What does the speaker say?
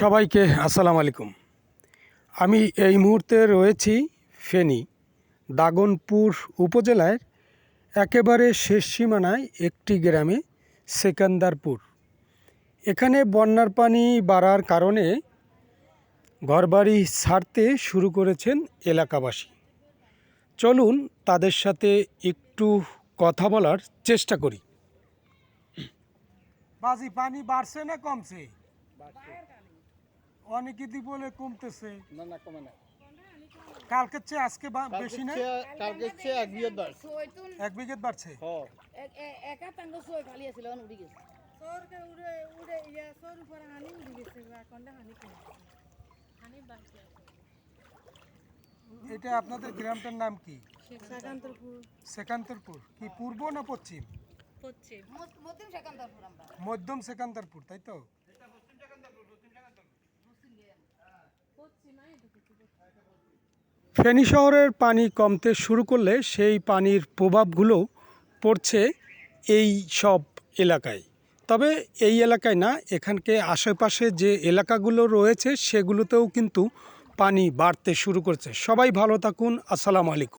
সবাইকে আসসালামু আলাইকুম। আমি এই মুহূর্তে রয়েছি ফেনী দাগনপুর উপজেলার একেবারে শেষ সীমানায় একটি গ্রামে সেকান্দারপুর। এখানে বন্যার পানি বাড়ার কারণে ঘরবাড়ি ছাড়তে শুরু করেছেন এলাকাবাসী। চলুন তাদের সাথে একটু কথা বলার চেষ্টা করি। বাজি পানি বাড়ছে না কমছে? অনেকে দি বলে কমতেছে। না না কমে না। কালকের চেয়ে আজকে বেশি না? কালকে চেয়ে এক সৈতুন এক বিঘেত বাড়ছে? একা তাঙ্গ সই খালি আছিল উড়ি গেছে। সরকে উড়ে উড়ে ইয়া সর উপরে হানি উড়ে গেছে হানি কমছে হানি বাড়ছে এটা আপনাদের গ্রামটার নাম কি? শাকান্তরপুর সেকান্তরপুর। কি পূর্ব না পশ্চিম? পশ্চিম। মতিম সেকান্দারপুর আমরা। মধ্যম সেকান্তরপুর তাই তো? ফেনী শহরের পানি কমতে শুরু করলে সেই পানির প্রভাবগুলো পড়ছে এই সব এলাকায়। তবে এই এলাকায় না, এখানকে আশেপাশে যে এলাকাগুলো রয়েছে সেগুলোতেও কিন্তু পানি বাড়তে শুরু করছে। সবাই ভালো থাকুন, আসসালামু আলাইকুম।